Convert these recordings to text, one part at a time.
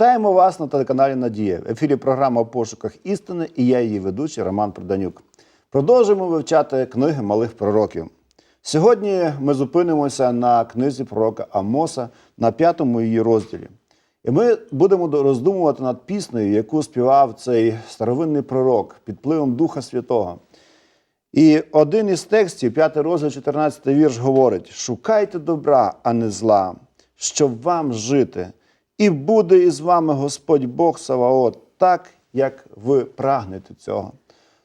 Вітаємо вас на телеканалі Надія. В ефірі програма «В пошуках істини і я її ведучий Роман Проданюк. Продовжуємо вивчати книги малих пророків. Сьогодні ми зупинимося на книзі пророка Амоса на п'ятому її розділі. І ми будемо роздумувати над піснею, яку співав цей старовинний пророк під впливом Духа Святого. І один із текстів, п'ятий розділ, 14 вірш, говорить: шукайте добра, а не зла, щоб вам жити, і буде із вами Господь Бог Саваот, так як ви прагнете цього.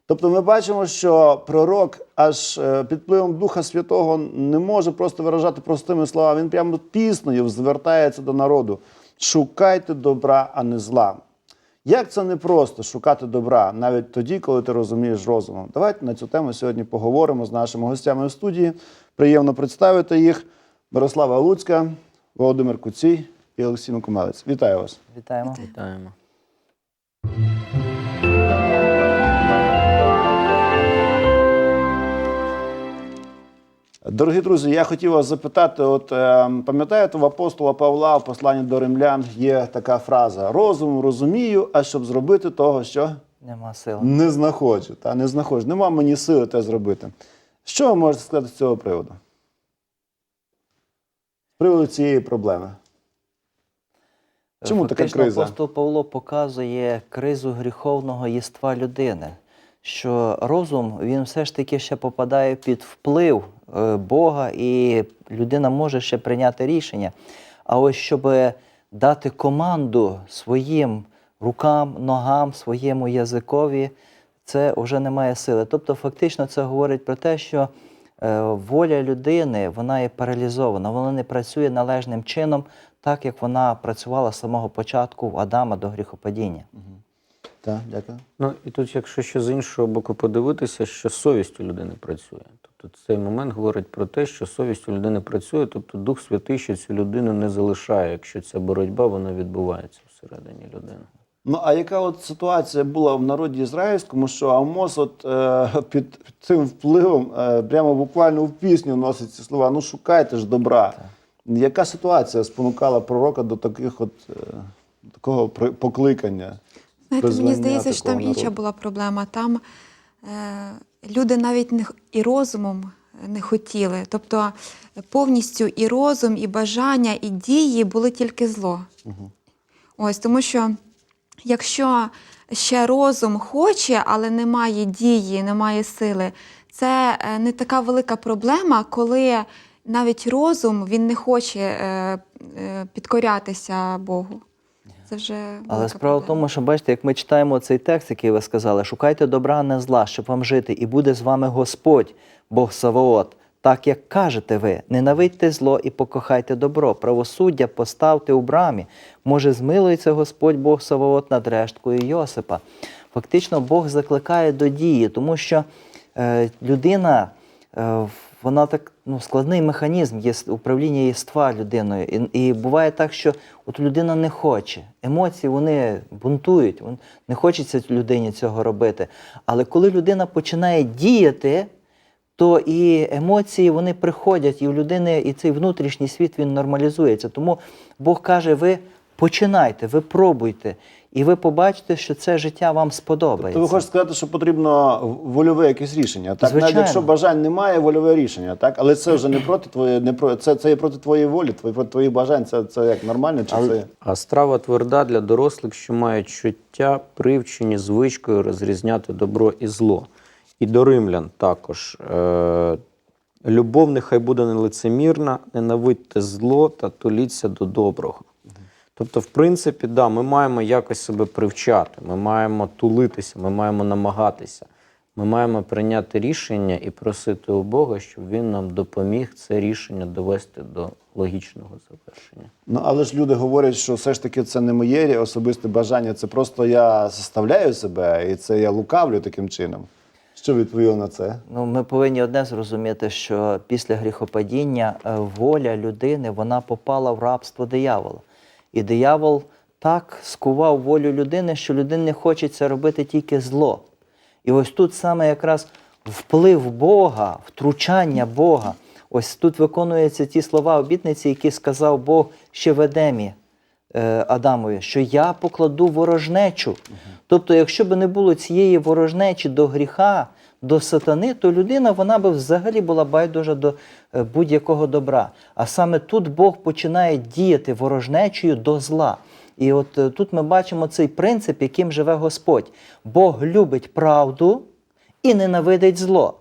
Тобто ми бачимо, що пророк аж е, під впливом Духа Святого не може просто виражати простими словами. Він прямо піснею звертається до народу: шукайте добра, а не зла. Як це не просто шукати добра, навіть тоді, коли ти розумієш розумом? Давайте на цю тему сьогодні поговоримо з нашими гостями в студії. Приємно представити їх. Мирослава Луцька, Володимир Куцій і Олексій Микомелець. Вітаю вас. Вітаємо. Вітаємо. Дорогі друзі, я хотів вас запитати: от е, пам'ятаєте, в апостола Павла в посланні до римлян є така фраза: розум розумію, а щоб зробити того, що Нема сил. не знаходжу. Та не знаходжу. Нема мені сили те зробити. Що ви можете сказати з цього приводу? З приводу цієї проблеми. Чому така криза? Апостол Павло показує кризу гріховного єства людини, що розум він все ж таки ще попадає під вплив е, Бога, і людина може ще прийняти рішення. А ось щоб дати команду своїм рукам, ногам, своєму язикові, це вже немає сили. Тобто, фактично, це говорить про те, що е, воля людини вона є паралізована, вона не працює належним чином, так як вона працювала з самого початку в Адама до гріхопадіння. Так, дякую. Ну і тут, якщо ще з іншого боку подивитися, що совість у людини працює. Тобто цей момент говорить про те, що совість у людини працює, тобто Дух Святий ще цю людину не залишає, якщо ця боротьба вона відбувається всередині людини. Ну, а яка от ситуація була в народі ізраїльському, що Амос от, е, під цим впливом е, прямо буквально в пісню носить ці слова: ну шукайте ж добра. Яка ситуація спонукала пророка до таких от, е, такого покликання? Знаєте, мені здається, що там такого інша була проблема. Там е, люди навіть не, і розумом не хотіли. Тобто повністю і розум, і бажання, і дії були тільки зло. Ось тому що якщо ще розум хоче, але немає дії, немає сили, це е, не така велика проблема, коли навіть розум він не хоче е, е, підкорятися Богу. Це вже Але справа в проблема. тому, що бачите, як ми читаємо цей текст, який ви сказали, шукайте добра, а не зла, щоб вам жити, і буде з вами Господь, Бог Саваот. Так як кажете ви, ненавидьте зло і покохайте добро, правосуддя поставте у брамі. Може, змилується Господь Бог Саваот над решткою Йосипа. Фактично, Бог закликає до дії, тому що е, людина, е, вона так ну, складний механізм є управління єства людиною. І, і буває так, що от людина не хоче. Емоції вони бунтують, не хочеться людині цього робити. Але коли людина починає діяти, то і емоції вони приходять, і у людини і цей внутрішній світ він нормалізується. Тому Бог каже: ви починайте, ви пробуйте, і ви побачите, що це життя вам сподобається. То ви хочете сказати, що потрібно вольове якесь рішення. Так, навіть якщо бажань немає, вольове рішення, так? Але це вже не проти твоєї, не про це, це є проти твоєї волі, твої проти твоїх бажань. Це, це як нормально, чи Але- це А страва тверда для дорослих, що мають чуття, привчені звичкою розрізняти добро і зло. І до римлян також. Е- Любов нехай буде нелицемірна, ненавидьте зло та толіться до доброго. Тобто, в принципі, да, ми маємо якось себе привчати, ми маємо тулитися, ми маємо намагатися. Ми маємо прийняти рішення і просити у Бога, щоб він нам допоміг це рішення довести до логічного завершення. Ну, але ж люди говорять, що все ж таки це не моє особисте бажання, це просто я заставляю себе, і це я лукавлю таким чином. Що відповіло на це? Ну, ми повинні одне зрозуміти, що після гріхопадіння е, воля людини вона попала в рабство диявола. І диявол так скував волю людини, що людині хочеться робити тільки зло. І ось тут саме якраз вплив Бога, втручання Бога. Ось тут виконуються ті слова обітниці, які сказав Бог ще в Едемі. е, Адамові, що я покладу ворожнечу. Тобто, якщо б не було цієї ворожнечі до гріха, до сатани, то людина вона би взагалі була байдужа до е, будь-якого добра. А саме тут Бог починає діяти ворожнечою до зла. І от е, тут ми бачимо цей принцип, яким живе Господь. Бог любить правду і ненавидить зло.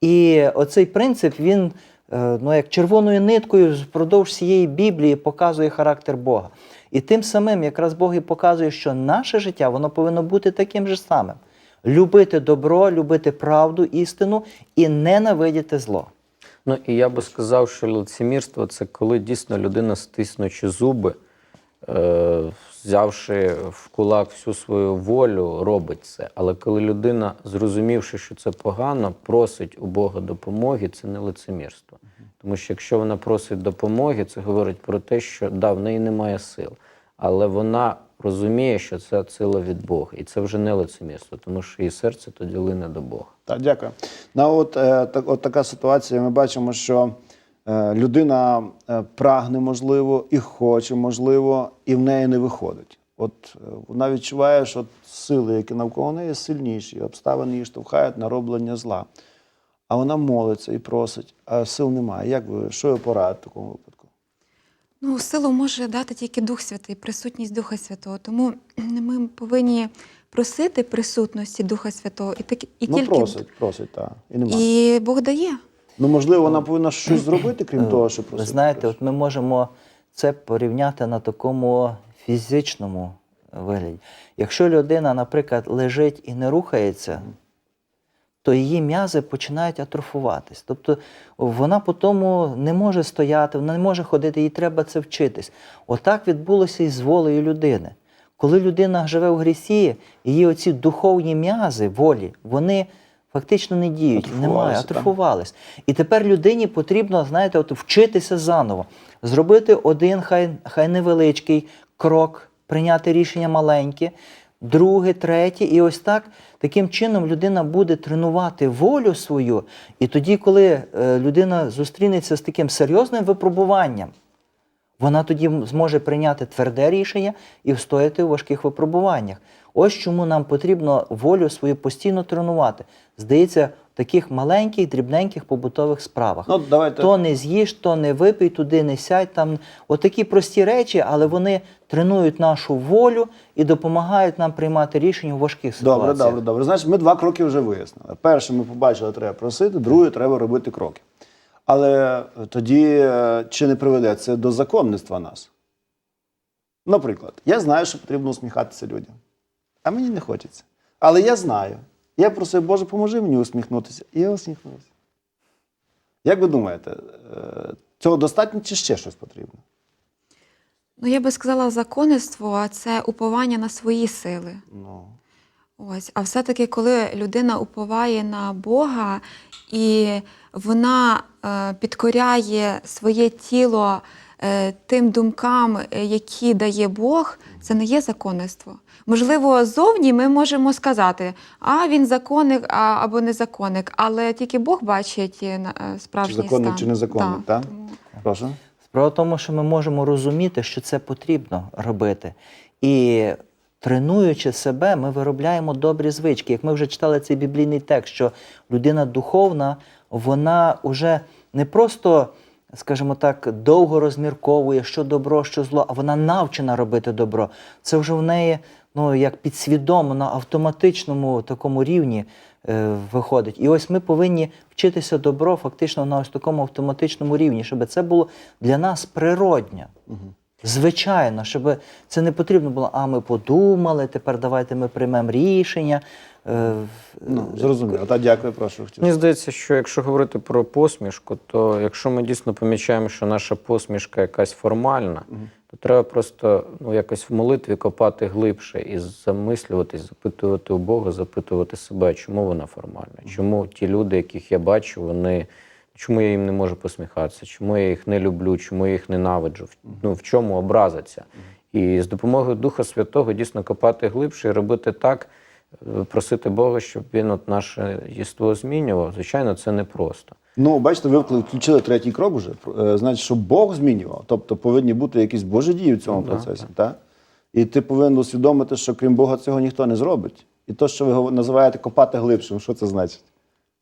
І оцей принцип він е, ну, як червоною ниткою впродовж всієї Біблії показує характер Бога. І тим самим якраз Бог і показує, що наше життя воно повинно бути таким же самим: любити добро, любити правду, істину і ненавидіти зло. Ну і я би сказав, що лицемірство це коли дійсно людина, стиснучи зуби, е, взявши в кулак всю свою волю, робить це. Але коли людина, зрозумівши, що це погано, просить у Бога допомоги, це не лицемірство. Тому що якщо вона просить допомоги, це говорить про те, що да, в неї немає сил. Але вона розуміє, що це сила від Бога. І це вже не лицемірство, тому що її серце тоді лине до Бога. Так, дякую. Ну, от, е, так, от така ситуація. Ми бачимо, що е, людина е, прагне, можливо, і хоче, можливо, і в неї не виходить. От вона відчуває, що сили, які навколо неї, сильніші, обставини її штовхають на роблення зла. А вона молиться і просить, а сил немає. Як ви, що ви порадите в такому випадку? Ну, силу може дати тільки Дух Святий, присутність Духа Святого. Тому ми повинні просити присутності Духа Святого і, так, і ну, тільки просить, просить, так. І і Бог дає. Ну, можливо, вона повинна щось зробити, крім того, що Ви просить. знаєте, от ми можемо це порівняти на такому фізичному вигляді. Якщо людина, наприклад, лежить і не рухається, то її м'язи починають атрофуватись. Тобто вона по тому не може стояти, вона не може ходити, їй треба це вчитись. Отак відбулося і з волею людини. Коли людина живе в грісі, її оці духовні м'язи волі, вони фактично не діють, немає, атрофувались. І тепер людині потрібно, знаєте, от вчитися заново, зробити один, хай, хай невеличкий крок, прийняти рішення маленьке, друге, третє. І ось так, таким чином людина буде тренувати волю свою. І тоді, коли е, людина зустрінеться з таким серйозним випробуванням, вона тоді зможе прийняти тверде рішення і встояти у важких випробуваннях. Ось чому нам потрібно волю свою постійно тренувати. Здається, таких маленьких, дрібненьких побутових справах. Ну, давайте. То не з'їж, то не випий, туди не сядь. Там отакі прості речі, але вони тренують нашу волю і допомагають нам приймати рішення у важких ситуаціях. Добре, добре, добре. Значить, ми два кроки вже вияснили. Перше, ми побачили, треба просити, друге, треба робити кроки. Але тоді е, чи не приведе це до законництва нас? Наприклад, я знаю, що потрібно усміхатися людям, а мені не хочеться. Але я знаю. Я просив, Боже, поможи мені усміхнутися. І я усміхнувся. Як ви думаєте, е, цього достатньо чи ще щось потрібно? Ну, я би сказала, законництво це уповання на свої сили. Ну, Ось, а все-таки, коли людина уповає на Бога і вона е, підкоряє своє тіло е, тим думкам, які дає Бог, це не є законництво. Можливо, зовні ми можемо сказати, а він законник а, або незаконник, але тільки Бог бачить е, на- е, справжній Чи законник, стан. чи незаконник, так? прошу. Справа в тому, що ми можемо розуміти, що це потрібно робити. І тренуючи себе, ми виробляємо добрі звички. Як ми вже читали цей біблійний текст, що людина духовна, вона вже не просто, скажімо так, довго розмірковує, що добро, що зло, а вона навчена робити добро. Це вже в неї ну, як підсвідомо на автоматичному такому рівні е, виходить. І ось ми повинні вчитися добро фактично на ось такому автоматичному рівні, щоб це було для нас природньо. Звичайно, щоб це не потрібно було, а ми подумали, тепер давайте ми приймемо рішення. Е, Ну, зрозуміло. Та дякую, прошу. Мені здається, що якщо говорити про посмішку, то якщо ми дійсно помічаємо, що наша посмішка якась формальна, то треба просто ну, якось в молитві копати глибше і замислюватись, запитувати у Бога, запитувати себе, чому вона формальна, чому ті люди, яких я бачу, вони. Чому я їм не можу посміхатися, чому я їх не люблю, чому я їх ненавиджу, ну, в чому образиться. І з допомогою Духа Святого дійсно копати глибше і робити так, е, просити Бога, щоб він от наше єство змінював. Звичайно, це непросто. Ну, бачите, ви включили третій крок вже. Е, Значить, що Бог змінював. Тобто повинні бути якісь Божі дії в цьому процесі. Так? І ти повинен усвідомити, що крім Бога цього ніхто не зробить. І то, що ви називаєте копати глибшим, що це значить?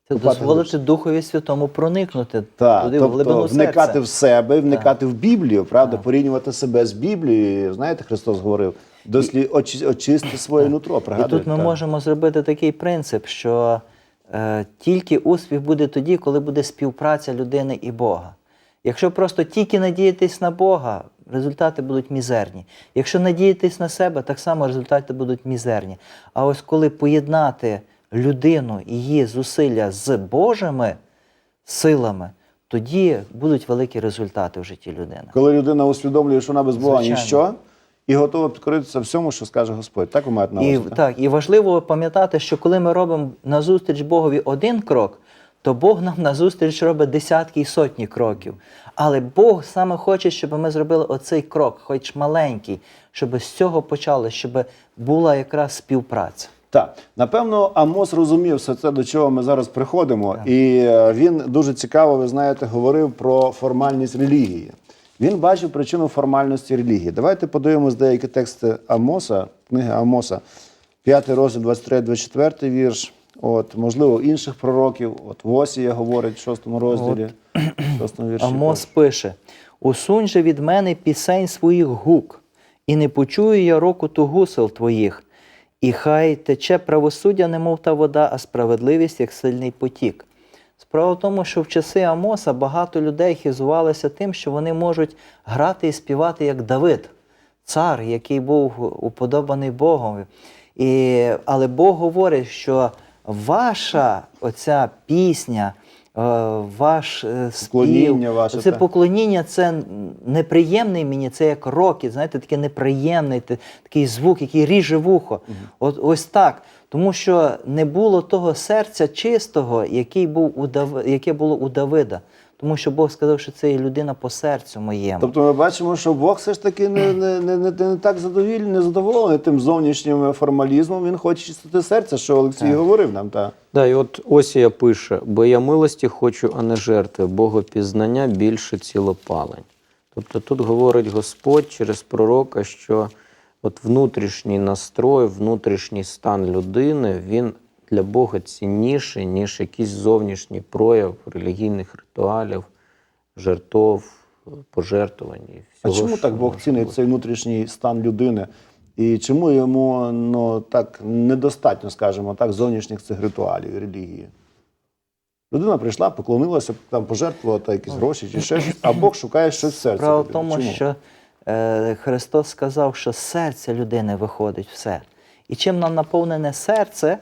Це Купати дозволити Духові Святому проникнути Так, туди в тобто глибину вникати в себе, вникати в Біблію, правда, порівнювати себе з Біблією. Знаєте, Христос говорив, дослі очи- очисти своє нутро. І тут ми Так. можемо зробити такий принцип, що тільки успіх буде тоді, коли буде співпраця людини і Бога. Якщо просто тільки надіятись на Бога, результати будуть мізерні. Якщо надіятись на себе, так само результати будуть мізерні. А ось коли поєднати людину і її зусилля з Божими силами, тоді будуть великі результати в житті людини. Коли людина усвідомлює, що вона без Бога Звичайно. ніщо, і готова підкоритися всьому, що скаже Господь. Так ви маєте на увазі? І, так, і важливо пам'ятати, що коли ми робимо назустріч Богові один крок, то Бог нам назустріч робить десятки і сотні кроків. Але Бог саме хоче, щоб ми зробили оцей крок, хоч маленький, щоб з цього почали, щоб була якраз співпраця. Так, напевно, Амос розумів все це, до чого ми зараз приходимо. І е, він дуже цікаво, ви знаєте, говорив про формальність релігії. Він бачив причину формальності релігії. Давайте подивимось деякі тексти Амоса, книги Амоса, 5 розділ, 23-24 вірш. От, можливо, інших пророків. От Восія говорить в 6 розділі, 6 вірші. Амос пише: Усунь же від мене пісень своїх гук, і не почую я рокоту гусел твоїх, і хай тече правосуддя, немов та вода, а справедливість, як сильний потік. Справа в тому, що в часи Амоса багато людей хизувалися тим, що вони можуть грати і співати як Давид, цар, який був уподобаний Богом. І, але Бог говорить, що ваша оця пісня, е, ваш е, спів, Поклоніння ваше, це поклоніння, це неприємний мені, це як роки, знаєте, таке неприємний, такий звук, який ріже вухо. От ось так. Тому що не було того серця чистого, який був у Дав... яке було у Давида. Тому що Бог сказав, що це є людина по серцю моєму. Тобто ми бачимо, що Бог все ж таки не, не, не, не, не так задовільний, не задоволений тим зовнішнім формалізмом. Він хоче чистити серце, що Олексій говорив нам. Та. Да, і от Осія пише: бо я милості хочу, а не жертви, богопізнання більше цілопалень. Тобто тут говорить Господь через пророка, що от внутрішній настрой, внутрішній стан людини, він для Бога цінніший, ніж якийсь зовнішній прояв релігійних ритуалів, жертв, пожертвувань. і А чому так Бог цінить цей внутрішній стан людини? І чому йому ну, так недостатньо, скажімо так, зовнішніх цих ритуалів релігії? Людина прийшла, поклонилася, там пожертвувала та якісь гроші чи ще щось, а Бог шукає щось в серці. Справа в тому, Чому? що Христос сказав, що з серця людини виходить все. І чим нам наповнене серце,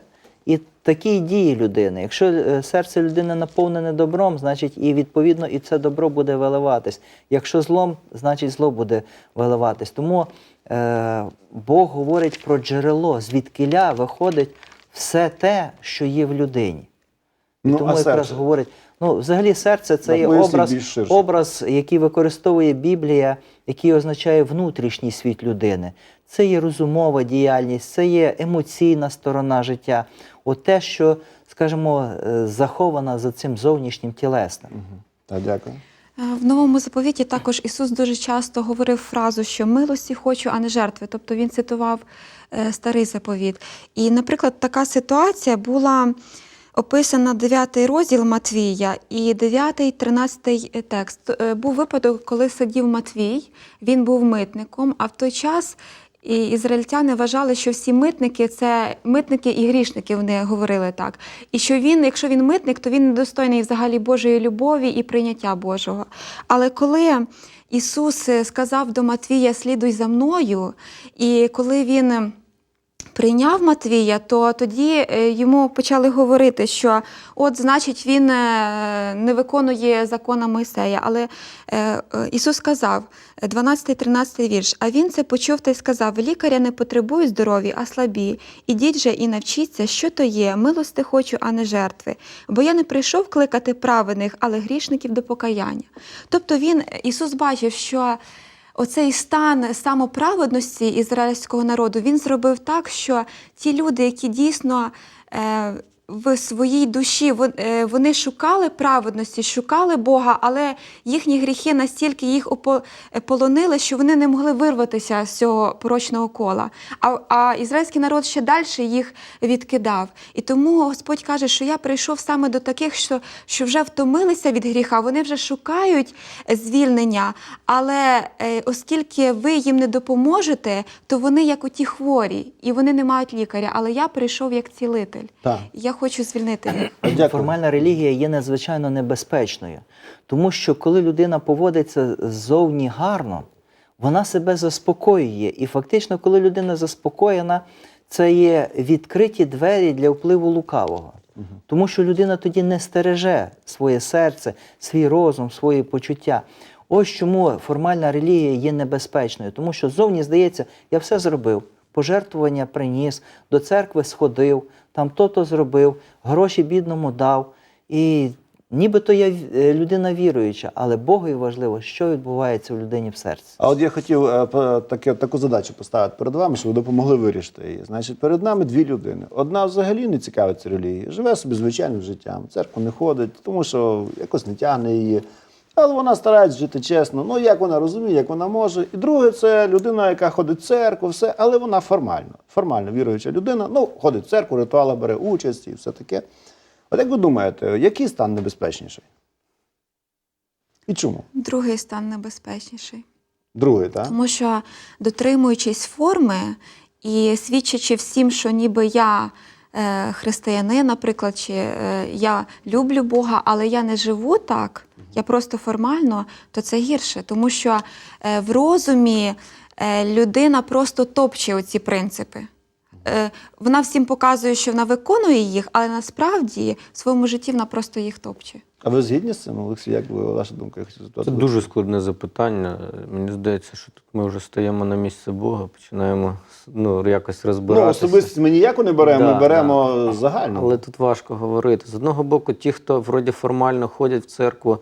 і такі дії людини. Якщо е, серце людини наповнене добром, значить і відповідно і це добро буде виливатись. Якщо злом, значить зло буде виливатись. Тому е, Бог говорить про джерело, звідкиля виходить все те, що є в людині. І Ну, тому а якраз серце? говорить, ну взагалі серце це є образ, образ, який використовує Біблія, який означає внутрішній світ людини. Це є розумова діяльність, це є емоційна сторона життя. От те, що, скажімо, е, заховано за цим зовнішнім тілесним. Так, дякую. Е, В новому заповіті також Ісус дуже часто говорив фразу, що милості хочу, а не жертви. Тобто він цитував е, старий заповіт. І, наприклад, така ситуація була описана 9 розділ Матвія і 9, 13 текст. Е, Був випадок, коли сидів Матвій, він був митником, а в той час. І ізраїльтяни вважали, що всі митники це митники і грішники, вони говорили так. І що він, якщо він митник, то він недостойний взагалі Божої любові і прийняття Божого. Але коли Ісус е, сказав до Матвія Слідуй за мною, і коли він е, прийняв Матвія, то тоді е, йому почали говорити, що от, значить, він е, не виконує закона Мойсея. Але е, Ісус сказав, 12-13 вірш, а він це почув та й сказав: лікаря не потребують здорові, а слабі. Ідіть же і навчіться, що то є, милости хочу, а не жертви. Бо я не прийшов кликати праведних, але грішників до покаяння. Тобто він, Ісус бачив, що Оцей стан самоправедності ізраїльського народу він зробив так, що ті люди, які дійсно е, в своїй душі е, вони шукали праведності, шукали Бога, але їхні гріхи настільки їх е, полонили, що вони не могли вирватися з цього порочного кола. А, а ізраїльський народ ще далі їх відкидав. І тому Господь каже, що я прийшов саме до таких, що, що вже втомилися від гріха, вони вже шукають звільнення. Але е, оскільки ви їм не допоможете, то вони як оті хворі, і вони не мають лікаря. Але я прийшов як цілитель. Так. Я хочу звільнити їх. Дякую. Формальна релігія є надзвичайно небезпечною, тому що коли людина поводиться ззовні гарно, вона себе заспокоює. І фактично, коли людина заспокоєна, це є відкриті двері для впливу лукавого. Тому що людина тоді не стереже своє серце, свій розум, свої почуття. Ось чому формальна релігія є небезпечною, тому що зовні здається, я все зробив, пожертвування приніс, до церкви сходив, там то-то зробив, гроші бідному дав. І нібито я е, людина віруюча, але Богові важливо, що відбувається у людині в серці. А от я хотів е, таке, таку задачу поставити перед вами, щоб ви допомогли вирішити її. Значить, перед нами дві людини. Одна взагалі не цікавиться релігією, живе собі звичайним життям, в церкву не ходить, тому що якось не тягне її. Але вона старається жити чесно. Ну, як вона розуміє, як вона може. І друге, це людина, яка ходить в церкву, все, але вона формально, формально віруюча людина. Ну, ходить в церкву, ритуали бере участь і все таке. От як ви думаєте, який стан небезпечніший? І чому? Другий стан небезпечніший. Другий, так? Тому що дотримуючись форми і свідчачи всім, що ніби я християнин, наприклад, чи е, я люблю Бога, але я не живу так, я просто формально, то це гірше. Тому що е, в розумі е, людина просто топче оці принципи. Е, вона всім показує, що вона виконує їх, але насправді в своєму житті вона просто їх топче. А ви згідні з цим, Олексій? Як ви ваша думка? Це дуже складне запитання. Мені здається, що тут ми вже стаємо на місце Бога, починаємо ну, якось Ну, особисто особистість ми ніяку не беремо, Да, ми беремо загально. Але тут важко говорити. З одного боку, ті, хто вроді формально ходять в церкву,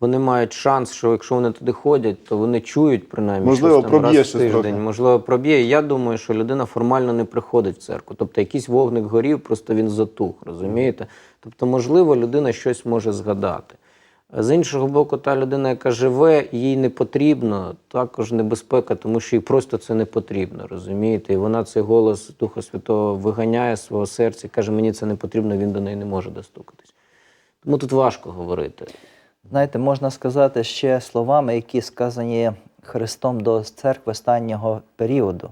вони мають шанс, що якщо вони туди ходять, то вони чують принаймні Можливо, щось там раз в тиждень. трохи. Можливо, проб'є. Я думаю, що людина формально не приходить в церкву. Тобто якийсь вогник горів, просто він затух, розумієте? Тобто, можливо, людина щось може згадати. З іншого боку, та людина, яка живе, їй не потрібно, також небезпека, тому що їй просто це не потрібно, розумієте? І вона цей голос Духа Святого виганяє з свого серця і каже, мені це не потрібно, він до неї не може достукатись. Тому тут важко говорити. Знаєте, можна сказати ще словами, які сказані Христом до церкви останнього періоду,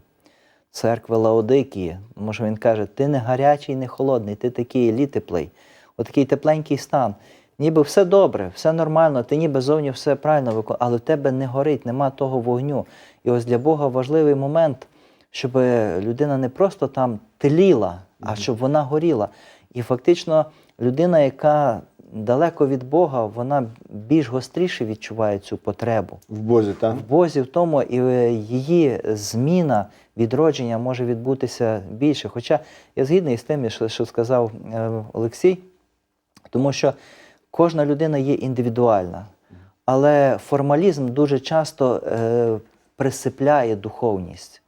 церкви Лаодикії. Може він каже, ти не гарячий, не холодний, ти такий літеплий, отакий тепленький стан. Ніби все добре, все нормально, ти ніби зовні все правильно виконуєш, але в тебе не горить, нема того вогню. І ось для Бога важливий момент, щоб людина не просто там теліла, а щоб вона горіла. І фактично людина, яка далеко від Бога, вона більш гостріше відчуває цю потребу. В Бозі, так? В Бозі в тому і е, її зміна, відродження може відбутися більше. Хоча я згідний з тим, що, сказав е, Олексій, тому що кожна людина є індивідуальна, але формалізм дуже часто е, присипляє духовність.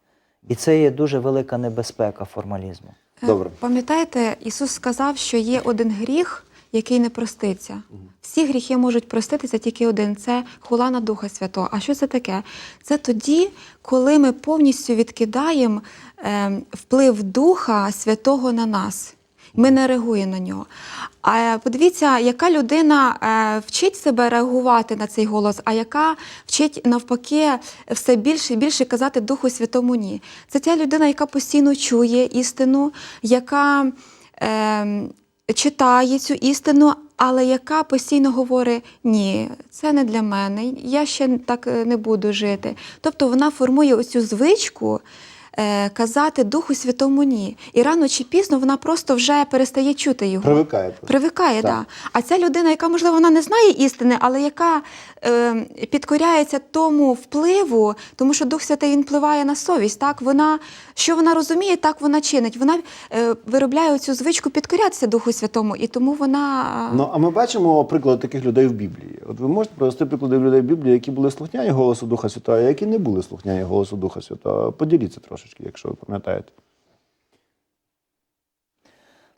І це є дуже велика небезпека формалізму. Добре. Пам'ятаєте, Ісус сказав, що є один гріх, який не проститься. Всі гріхи можуть проститися, тільки один це хула на Духа Святого. А що це таке? Це тоді, коли ми повністю відкидаємо е, вплив Духа Святого на нас. Ми не реагуємо на нього. А подивіться, яка людина е, вчить себе реагувати на цей голос, а яка вчить навпаки все більше і більше казати Духу Святому ні. Це ця людина, яка постійно чує істину, яка е, читає цю істину, але яка постійно говорить: ні, це не для мене, я ще так е, не буду жити. Тобто вона формує оцю звичку. Е, Казати Духу Святому ні. І рано чи пізно вона просто вже перестає чути його. Привикає. просто. Привикає, Так. Да. А ця людина, яка, можливо, вона не знає істини, але яка е, підкоряється тому впливу, тому що Дух Святий він впливає на совість. Так? Вона, що вона розуміє, так вона чинить. Вона е, виробляє цю звичку підкорятися Духу Святому, і тому вона. Ну, а ми бачимо приклади таких людей в Біблії. От ви можете привести приклади людей в Біблії, які були слухняні голосу Духа Святого, а які не були слухняні голосу Духа Святого. Поділіться трошечки, якщо ви пам'ятаєте.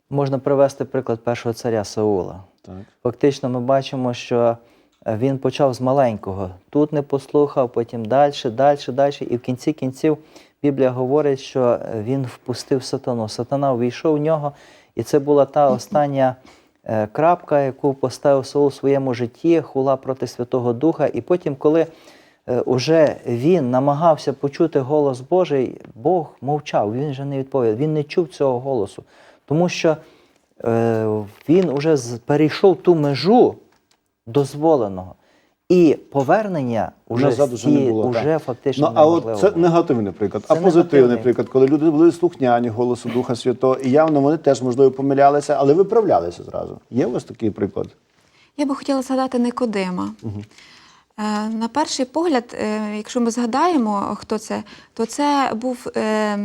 Можна привести приклад першого царя Саула. Так. Фактично, ми бачимо, що е, він почав з маленького. Тут не послухав, потім далі, далі, далі. І в кінці кінців Біблія говорить, що е, він впустив сатану. Сатана увійшов в нього, і це була та остання е, крапка, яку поставив Саул у своєму житті, хула проти Святого Духа. І потім, коли уже він намагався почути голос Божий, Бог мовчав, він вже не відповів. Він не чув цього голосу. Тому що е, він уже перейшов ту межу дозволеного. І повернення з не було, уже так. фактично Ну, а от це негативний приклад. Це а позитивний негативний. приклад, коли люди були слухняні голосу Духа Святого, і явно вони теж, можливо, помилялися, але виправлялися зразу. Є у вас такий приклад? Я би хотіла згадати Никодима. Е, На перший погляд, е, якщо ми згадаємо, хто це, то це був. е,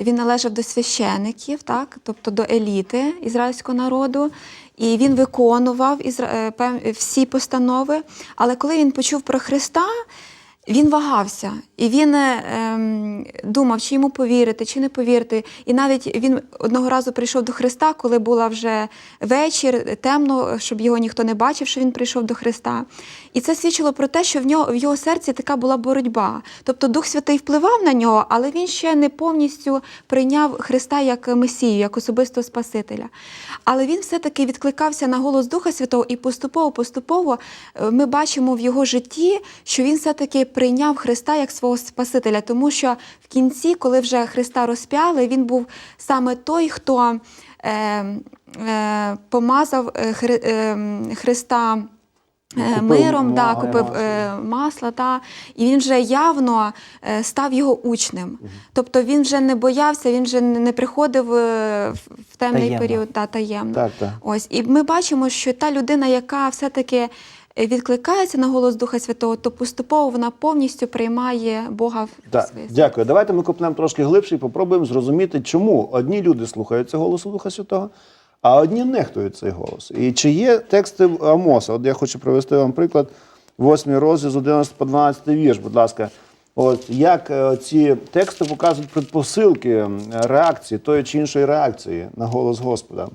Він належав до священиків, так? тобто до еліти ізраїльського народу, і він виконував е, всі постанови. Але коли він почув про Христа, він вагався, і він е, ем, думав, чи йому повірити, чи не повірити. І навіть він одного разу прийшов до Христа, коли була вже вечір, темно, щоб його ніхто не бачив, що він прийшов до Христа. І це свідчило про те, що в нього в його серці така була боротьба. Тобто Дух Святий впливав на нього, але він ще не повністю прийняв Христа як Месію, як особистого Спасителя. Але він все-таки відкликався на голос Духа Святого, і поступово-поступово е, ми бачимо в його житті, що він все-таки прийняв Христа як свого Спасителя, тому що в кінці, коли вже Христа розп'яли, він був саме той, хто е, е, помазав е, Хри, е, Христа. е, Купив Миром, да, купив е, масло, та, і він вже явно став його учнем. Тобто він вже не боявся, він вже не приходив в темний Таємно. період та, таємно. Так, так. Ось, і ми бачимо, що та людина, яка все-таки відкликається на голос Духа Святого, то поступово вона повністю приймає Бога в Так, своє дякую. Давайте ми копнемо трошки глибше і попробуємо зрозуміти, чому одні люди слухаються голосу Духа Святого, а одні нехтують цей голос. І чи є тексти Амоса? От я хочу привести вам приклад, 8 розділ з 11 по 12 вірш, будь ласка. От як е, ці тексти показують предпосилки реакції тої чи іншої реакції на голос Господа.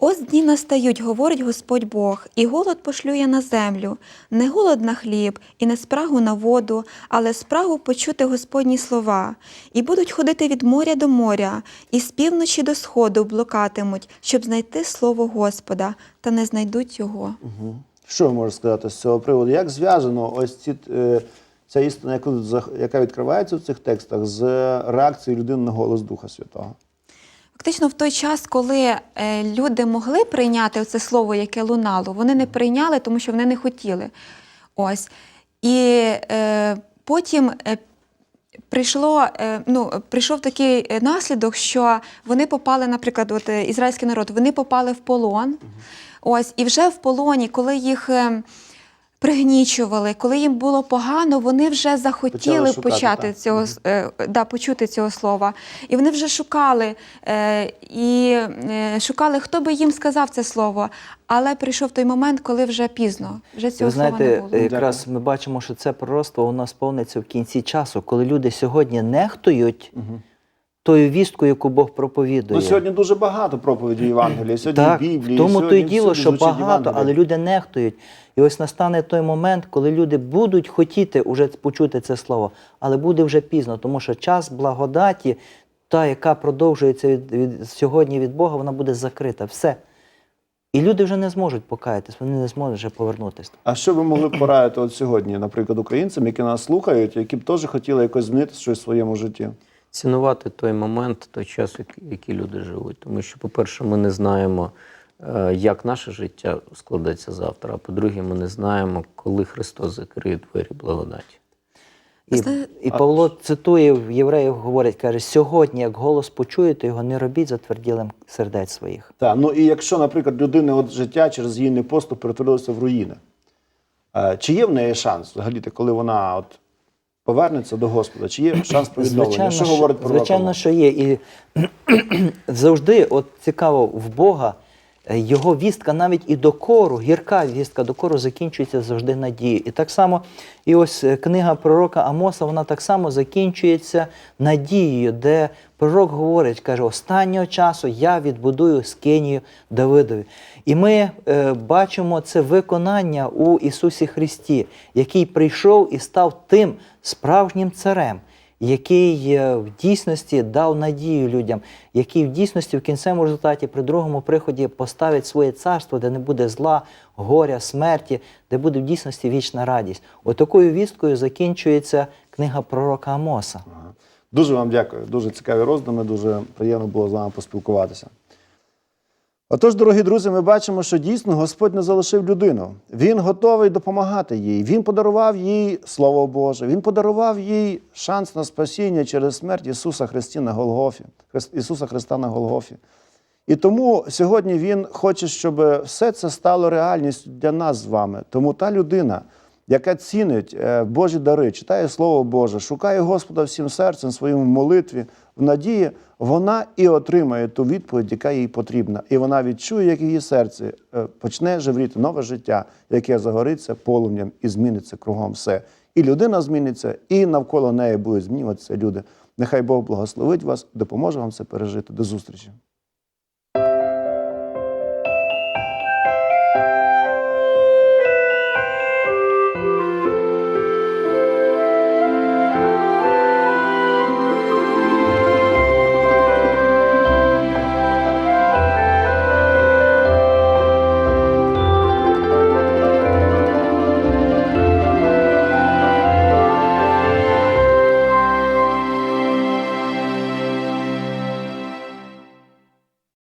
Ось дні настають, говорить Господь Бог, і голод пошлю я на землю, не голод на хліб, і не спрагу на воду, але спрагу почути Господні слова. І будуть ходити від моря до моря, і з півночі до сходу блукатимуть, щоб знайти слово Господа, та не знайдуть його. Що ви можете сказати з цього приводу? Як зв'язано ось ці, е, ця істина, яка відкривається в цих текстах, з реакцією людини на голос Духа Святого? Фактично, в той час, коли е, люди могли прийняти це слово, яке лунало, вони не прийняли, тому що вони не хотіли. Ось. І е, потім е, прийшло, е, ну, прийшов такий е, наслідок, що вони попали, наприклад, от, ізраїльський народ, вони попали в полон. Ось, і вже в полоні, коли їх. Пригнічували, коли їм було погано, вони вже захотіли шукати, почати цього с- е, да, почути цього слова. І вони вже шукали е, і е, шукали, хто би їм сказав це слово. Але прийшов той момент, коли вже пізно. Вже цього Ви знаєте, слова не було. якраз ми бачимо, що це пророцтво воно сповниться в кінці часу, коли люди сьогодні нехтують тою вісткою, яку Бог проповідує. Ну, сьогодні дуже багато проповіді Євангелія, сьогодні так, Біблії. тому то й діло, що багато, але люди нехтують. І ось настане той момент, коли люди будуть хотіти уже почути це слово, але буде вже пізно, тому що час благодаті, та, яка продовжується від, від сьогодні від Бога, вона буде закрита. Все. І люди вже не зможуть покаятись, вони не зможуть вже повернутися. А що ви могли б порадити от сьогодні, наприклад, українцям, які нас слухають, які б теж хотіли якось змінити щось в своєму житті? цінувати той момент, той час, який, люди живуть. Тому що, по-перше, ми не знаємо, як наше життя складеться завтра. А по-друге, ми не знаємо, коли Христос закриє двері благодаті. І, і Павло цитує в євреїв, говорить, каже: сьогодні, як голос почуєте його, не робіть затверділим сердець своїх. Так, ну і якщо, наприклад, людини от життя через її непоступ перетворилося в руїни, е, чи є в неї шанс взагалі, коли вона от повернеться до Господа? Чи є шанс про відновлення? Що що- говорить про звичайно, що є. І завжди, от цікаво, в Бога Е, Його вістка навіть і докору, гірка вістка докору закінчується завжди надією. І так само, і ось е, книга пророка Амоса, вона так само закінчується надією, де пророк говорить, каже, останнього часу я відбудую скинію Давидові. І ми е, бачимо це виконання у Ісусі Христі, який прийшов і став тим справжнім царем який е, в дійсності дав надію людям, який в дійсності в кінцевому результаті при другому приході поставить своє царство, де не буде зла, горя, смерті, де буде в дійсності вічна радість. Отакою вісткою закінчується книга пророка Амоса. Дуже вам дякую. Дуже цікаві роздуми, дуже приємно було з вами поспілкуватися. Отож, дорогі друзі, ми бачимо, що дійсно Господь не залишив людину. Він готовий допомагати їй. Він подарував їй Слово Боже, Він подарував їй шанс на спасіння через смерть Ісуса Христі на Голгофі, Ісуса Христа на Голгофі. І тому сьогодні Він хоче, щоб все це стало реальністю для нас з вами. Тому та людина, яка цінить е, Божі дари, читає Слово Боже, шукає Господа всім серцем, своїм молитві, в надії, вона і отримає ту відповідь, яка їй потрібна. І вона відчує, як її серце е, почне живріти нове життя, яке загориться полум'ям і зміниться кругом все. І людина зміниться, і навколо неї будуть змінюватися люди. Нехай Бог благословить вас, допоможе вам це пережити. До зустрічі.